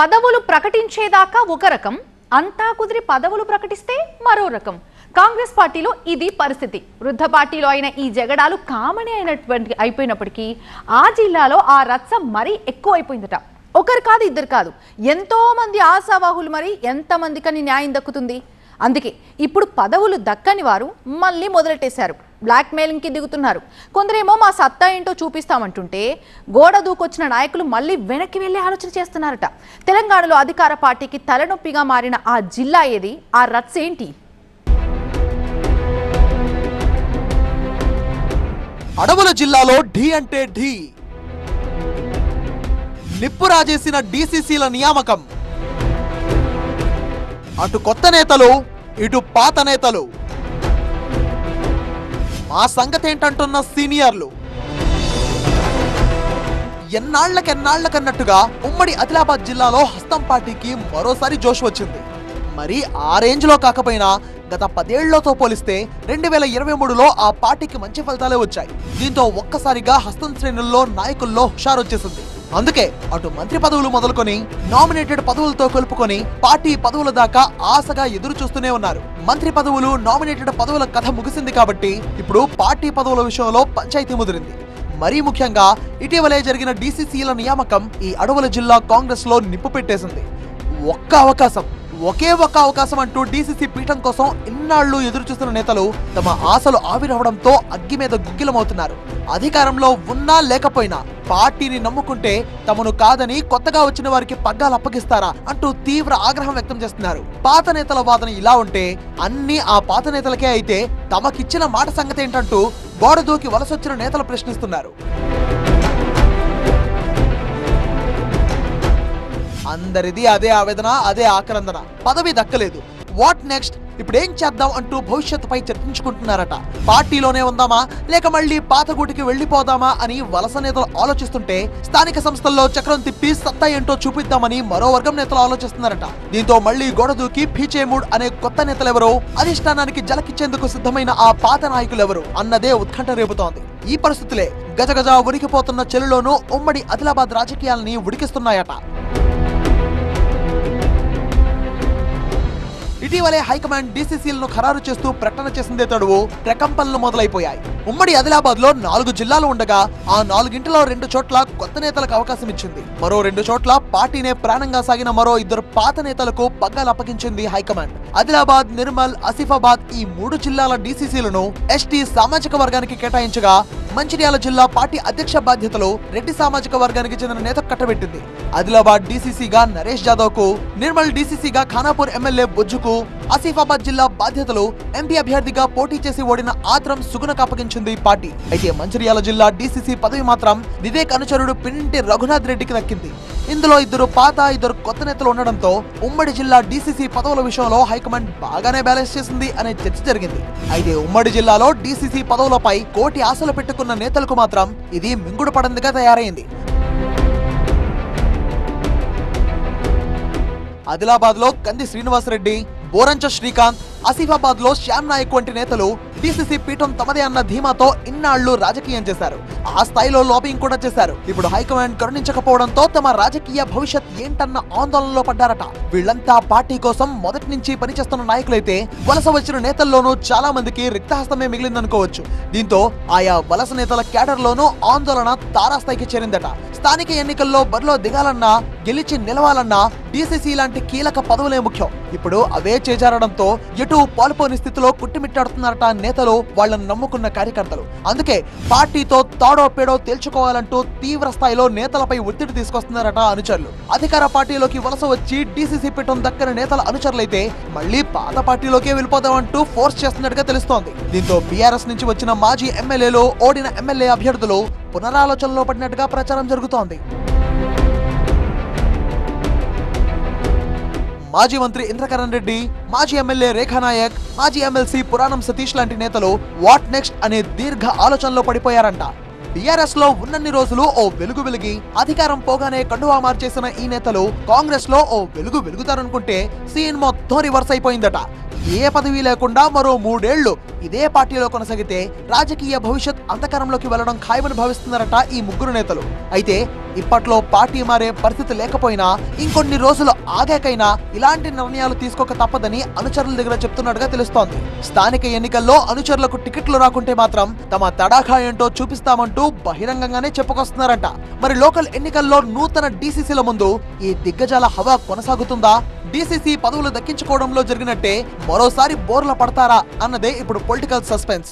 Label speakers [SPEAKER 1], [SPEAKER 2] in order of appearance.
[SPEAKER 1] పదవులు ప్రకటించేదాకా ఒక రకం అంతా కుదిరి పదవులు ప్రకటిస్తే మరో రకం. కాంగ్రెస్ పార్టీలో ఇది పరిస్థితి. వృద్ధ పార్టీలో అయిన ఈ జగడాలు కామనే అయినటువంటి అయిపోయినప్పటికీ ఆ జిల్లాలో ఆ రచ్చ మరీ ఎక్కువ అయిపోయిందట ఒకరు కాదు ఇద్దరు కాదు. ఎంతో మంది ఆశావాహులు మరి ఎంతమందికని న్యాయం దక్కుతుంది? అందుకే ఇప్పుడు పదవులు దక్కని వారు మళ్ళీ మొదలెట్టేశారు. బ్లాక్ మెయిలింగ్కి దిగుతున్నారు. కొందరేమో మా సత్తా ఏంటో చూపిస్తామంటుంటే గోడ దూకొచ్చిన నాయకులు మళ్ళీ వెనక్కి వెళ్ళే ఆలోచన చేస్తున్నారట. తెలంగాణలో అధికార పార్టీకి తలనొప్పిగా మారిన ఆ జిల్లా ఏది? ఆ రత్స్ ఏంటి?
[SPEAKER 2] అడవుల జిల్లాలో ఢీ అంటే ఢీ. నిప్పు రాజేసిన డీసీసీల నియామకం. అటు కొత్త నేతలు ఇటు పాత నేతలు. మా సంగతి ఏంటంటున్న సీనియర్లు? ఎన్నాళ్ళకెన్నాళ్ళకన్నట్టుగా ఉమ్మడి ఆదిలాబాద్ జిల్లాలో హస్తం పార్టీకి మరోసారి జోష్ వచ్చింది. మరి ఆ రేంజ్లో కాకపోయినా గత పదేళ్ళతో పోలిస్తే రెండు వేల ఇరవై మూడులో ఆ పార్టీకి మంచి ఫలితాలే వచ్చాయి. దీంతో ఒక్కసారిగా హస్తం శ్రేణుల్లో నాయకుల్లో హుషారొచ్చేసింది. అందుకే అటు మంత్రి పదవులు మొదలుకొని నామినేటెడ్ పదవులతో కలుపుకొని పార్టీ పదవుల దాకా ఆశగా ఎదురు చూస్తూనే ఉన్నారు. మంత్రి పదవులు నామినేటెడ్ పదవుల కథ ముగిసింది కాబట్టి ఇప్పుడు పార్టీ పదవుల విషయంలో పంచాయతీ ముదిరింది. మరీ ముఖ్యంగా ఇటీవలే జరిగిన డీసీసీల నియామకం ఈ అడవుల జిల్లా కాంగ్రెస్లో నిప్పు పెట్టేసింది. ఒక్క అవకాశం ఒకే ఒక్క అవకాశం అంటూ డీసీసీ పీఠం కోసం ఇన్నాళ్ళు ఎదురుచూస్తున్న నేతలు తమ ఆశలు ఆవిరవడంతో అగ్గి మీద గుగ్గిలమవుతున్నారు. అధికారంలో ఉన్నా లేకపోయినా పార్టీని నమ్ముకుంటే తమను కాదని కొత్తగా వచ్చిన వారికి పగ్గాలు అప్పగిస్తారా అంటూ తీవ్ర ఆగ్రహం వ్యక్తం చేస్తున్నారు. పాత నేతల వాదన ఇలా ఉంటే అన్ని ఆ పాత నేతలకే అయితే తమకిచ్చిన మాట సంగతి ఏంటంటూ గోడ దూకి వలసొచ్చిన నేతలు ప్రశ్నిస్తున్నారు. అందరిది అదే ఆవేదన అదే ఆక్రందన పదవి దక్కలేదు. What next? ఇప్పుడు ఏం చేద్దాం అంటూ భవిష్యత్తుపై చర్చించుకుంటున్నారట. పార్టీలోనే ఉందామా? లేక మళ్ళీ పాతగూటికి వెళ్ళిపోదామా అని వలస నేతలు ఆలోచిస్తుంటే స్థానిక సంస్థల్లో చక్రం తిప్పి సత్తా ఏంటో చూపిద్దామని మరో వర్గం నేతలు ఆలోచిస్తున్నారట. దీంతో మళ్ళీ గోడ దూకి పీచేమూడ్ అనే కొత్త నేతలెవరో అధిష్టానానికి జలకిచ్చేందుకు సిద్ధమైన ఆ పాత నాయకులెవరు అన్నదే ఉత్కంఠ రేపుతోంది. ఈ పరిస్థితులే గజగజ ఉడికిపోతున్న చెలులోనూ ఉమ్మడి ఆదిలాబాద్ రాజకీయాలని ఉడికిస్తున్నాయట. ఇటీవలే హైకమాండ్ డీసీసీలను ఖరారు చేస్తూ ప్రకటన చేసిందే తడువు ప్రకంపనలు మొదలైపోయాయి. ఉమ్మడి ఆదిలాబాద్లో నాలుగు జిల్లాలు ఉండగా ఆ నాలుగింటిలో రెండు చోట్ల కొత్త నేతలకు అవకాశం ఇచ్చింది. మరో రెండు చోట్ల పార్టీనే ప్రాణంగా సాగిన మరో ఇద్దరు పాత నేతలకు పగ్గాలు అప్పగించింది హైకమాండ్. ఆదిలాబాద్ నిర్మల్ ఆసిఫాబాద్ ఈ మూడు జిల్లాల డీసీసీలను ఎస్టీ సామాజిక వర్గానికి కేటాయించగా మంచిర్యాల జిల్లా పార్టీ అధ్యక్ష బాధ్యతలో రెడ్డి సామాజిక వర్గానికి చెందిన నేత కట్టబెట్టింది. ఆదిలాబాద్ డీసీసీగా నరేష్ జాదవ్కు నిర్మల్ డీసీసీగా ఖానాపూర్ ఎమ్మెల్యే బొజ్జుకు ఆసిఫాబాద్ జిల్లా బాధ్యతలు ఎంపీ అభ్యర్థిగా పోటీ చేసి ఓడిన ఆత్రం సుగుణకు అప్పగించింది పార్టీ. అయితే మంచిర్యాల జిల్లా డీసీసీ పదవి మాత్రం వివేక్ అనుచరుడు పిన్నింటి రఘునాథ్ రెడ్డికి దక్కింది. ఇందులో ఇద్దరు పాత ఇద్దరు కొత్త నేతలు ఉండడంతో ఉమ్మడి జిల్లా డీసీసీ పదవుల విషయంలో హైకమాండ్ బాగానే బ్యాలెన్స్ చేసింది అనే చర్చ జరిగింది. అయితే ఉమ్మడి జిల్లాలో డీసీసీ పదవులపై కోటి ఆశలు పెట్టుకున్న నేతలకు మాత్రం ఇది మింగుడు పడందిగా తయారైంది. ఆదిలాబాద్లో కంది శ్రీనివాసరెడ్డి ओरंच्या श्रीकांत ఆసిఫాబాద్లో శ్యామ్ నాయక్ వంటి నేతలు డీసీసీ పీఠం తమదే అన్న ధీమాతో ఇన్నాళ్ళు రాజకీయం చేశారు. ఆ స్థాయిలో లాబింగ్ కూడా చేశారు. ఇప్పుడు హైకమాండ్ కరుణించకపోవడంతో తమ రాజకీయ భవిష్యత్ ఏంటన్న ఆందోళనలో పడ్డారట. వీళ్ళంతా పార్టీ కోసం మొదటి నుంచి పనిచేస్తున్న నాయకులైతే వలస వచ్చిన నేతల్లోనూ చాలా మందికి రిక్తహస్తమే మిగిలిందనుకోవచ్చు. దీంతో ఆయా వలస నేతల క్యాడర్లోనూ ఆందోళన తారాస్థాయికి చేరిందట. స్థానిక ఎన్నికల్లో బరిలో దిగాలన్నా గెలిచి నిలవాలన్నా డీసీసీ లాంటి కీలక పదవులే ముఖ్యం. ఇప్పుడు అవే చేజారడంతో ఎటు పాల్పోని స్థితిలో కుట్టిమిట్టాడుతున్నారట నేతలు వాళ్ళని నమ్ముకున్న కార్యకర్తలు. అందుకే పార్టీతో తాడో పేడో తేల్చుకోవాలంటూ తీవ్ర స్థాయిలో నేతలపై ఒత్తిడి తీసుకొస్తున్నారట అనుచరులు. అధికార పార్టీలోకి వలస వచ్చి డీసీసీ పీఠం దక్కని నేతల అనుచరులైతే మళ్ళీ పాత పార్టీలోకే వెళ్ళిపోదామంటూ ఫోర్స్ చేస్తున్నట్టుగా తెలుస్తోంది. దీంతో బీఆర్ఎస్ నుంచి వచ్చిన మాజీ ఎమ్మెల్యేలు ఓడిన ఎమ్మెల్యే అభ్యర్థులు పునరాలోచనలో పడినట్టుగా ప్రచారం జరుగుతోంది. మాజీ మంత్రి ఇంద్రకరణ్ రెడ్డి మాజీ ఎమ్మెల్యే రేఖానాయక్ మాజీ ఎమ్మెల్సీ పురాణం సతీష్ లాంటి నేతలు వాట్ నెక్స్ట్ అనే దీర్ఘ ఆలోచనలో పడిపోయారంట. టిఆర్ఎస్లో ఉన్నన్ని రోజులు ఓ వెలుగు వెలిగి అధికారం పోగానే కండువా మార్చేసిన ఈ నేతలు కాంగ్రెస్లో ఓ వెలుగు వెలుగుతారనుకుంటే సీన్ మొత్తం రివర్స్ అయిపోయిందట. ఏ పదవి లేకుండా మరో మూడేళ్ళు ఇదే పార్టీలో కొనసాగితే రాజకీయ భవిష్యత్ అంధకారంలోకి వెళ్ళడం ఖాయమని భావిస్తున్నారట ఈ ముగ్గురు నేతలు. అయితే ఇప్పట్లో పార్టీ మారే పరిస్థితి లేకపోయినా ఇంకొన్ని రోజులు ఆగాకైనా ఇలాంటి నిర్ణయాలు తీసుకోక తప్పదని అనుచరుల దగ్గర చెప్తున్నట్టుగా తెలుస్తోంది. స్థానిక ఎన్నికల్లో అనుచరులకు టికెట్లు రాకుంటే మాత్రం తమ తడాఖా ఏంటో చూపిస్తామంటూ బహిరంగంగానే చెప్పుకొస్తున్నారంట. మరి లోకల్ ఎన్నికల్లో నూతన డీసీసీల ముందు ఈ దిగ్గజాల హవా కొనసాగుతుందా? డీసీసీ పదవులు దక్కించుకోవడంలో జరిగినట్టే మరోసారి బోర్ల పడతారా అన్నదే ఇప్పుడు పొలిటికల్ సస్పెన్స్.